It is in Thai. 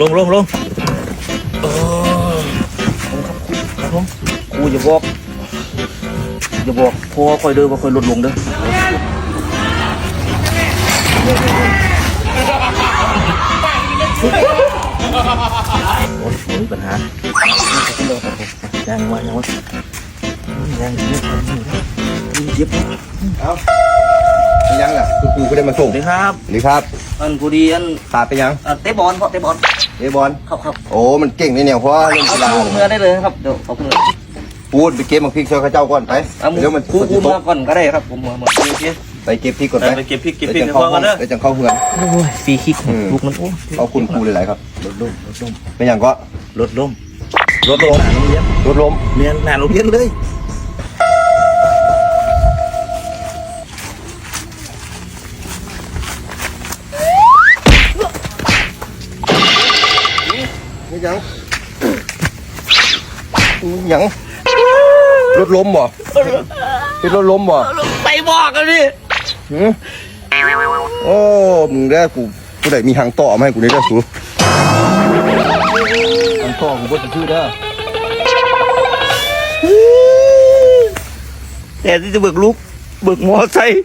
ลงลงลงโอ้ครับผมครูอย่าบอกอย่าบอกพอคอยเดินว่าคอยลดลงเด้อโอ้ยมีปัญหายังวะยังวะยังเย็บเย็บเป็นยังล่ะคุณครูก็ได้มาส่งสวัสดีครับนี่ครับ อันกูดีอันขาดไปยังอะเตะบอลเพราะเตะบอลเอบอลครับครับโอ้ มันเก่งในเนี่ยเพราะว่าเล่นเอากีฬาคู่เมื่อได้เลยครับเดี๋ยวเอาขึ้นเลยพูดไปเก็บมาพริกช่วยข้าเจ้าก่อนไปเอาเดี๋ยวมันคู่คู่ตมากก่อนก็ได้ครับผมมาหมดโอเคไปเก็บพริกก่อนไปไปเก็บพริกเก็บพริกดี๋ยวเดี๋ยวจังพอกันเด้อเดี๋ยวจังเข้าเฮือนโอ้ยฟรีคิกอืมลูกมันโอ้ยเอาคุณครูหลายๆครับลดลมลดลมเป็นอย่างก็ลดลมลดลมหนาโรงเรียนรถล้มเรียนหนาโรงเรียนเลย ยังยังรถล้มบ่เป็นรถล้มบ่ไปบอกกันดิหือโอ้มึงได้กูกูได้มีหางต่อมาให้กูได้ด้วยสูอันพ่อผมก็จะชื่อเด้อแต่ที่จะเบิกลูกเบิกมอไซค์